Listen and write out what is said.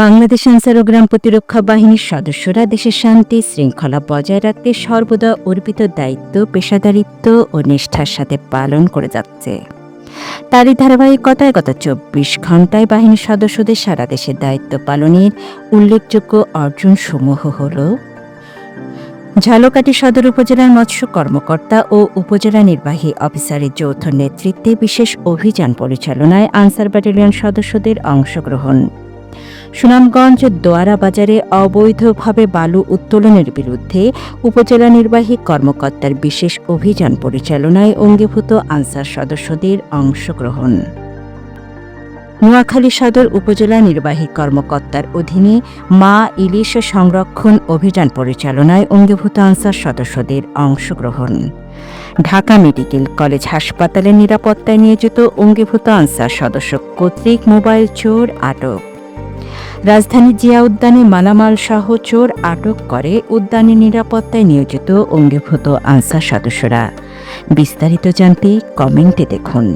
বাংলাদেশ আনসার ও গ্রাম প্রতিরক্ষা বাহিনীর সদস্যরা দেশের শান্তি, শৃঙ্খলা বজায় রাখতে সর্বদা অর্পিত দায়িত্ব, পেশাদারিত্ব ও নিষ্ঠার সাথে পালন করে যাচ্ছে। তারই ধারাবাহিকতায় গত চব্বিশ ঘন্টায় বাহিনীর সদস্যদের সারা দেশে দায়িত্ব পালনের উল্লেখযোগ্য অর্জন সমূহ হল ঝালকাঠি সদর উপজেলার মৎস্য কর্মকর্তা ও উপজেলা নির্বাহী অফিসারের যৌথ নেতৃত্বে বিশেষ অভিযান পরিচালনায় আনসার ব্যাটালিয়ন সদস্যদের অংশগ্রহণ। সুনামগঞ্জ দোয়ারা বাজারে অবৈধভাবে বালু উত্তোলনের বিরুদ্ধে উপজেলা নির্বাহী কর্মকর্তার বিশেষ অভিযান পরিচালনায় অঙ্গীভূত আনসার সদস্যদের অংশগ্রহণ। নোয়াখালী সদর উপজেলা নির্বাহী কর্মকর্তার অধীনে মা ইলিশ সংরক্ষণ অভিযান পরিচালনায় অঙ্গীভূত আনসার সদস্যদের অংশগ্রহণ। ঢাকা মেডিকেল কলেজ হাসপাতালের নিরাপত্তায় নিয়োজিত অঙ্গীভূত আনসার সদস্য কর্তৃক মোবাইল চোর আটক। রাজধানী জিয়া উদ্যানে মালামাল সহ চোর আটক করে উদ্যানের নিরাপত্তায় নিয়োজিত অঙ্গীভূত আনসার সদস্যরা। বিস্তারিত জানতে কমেন্টে দেখুন।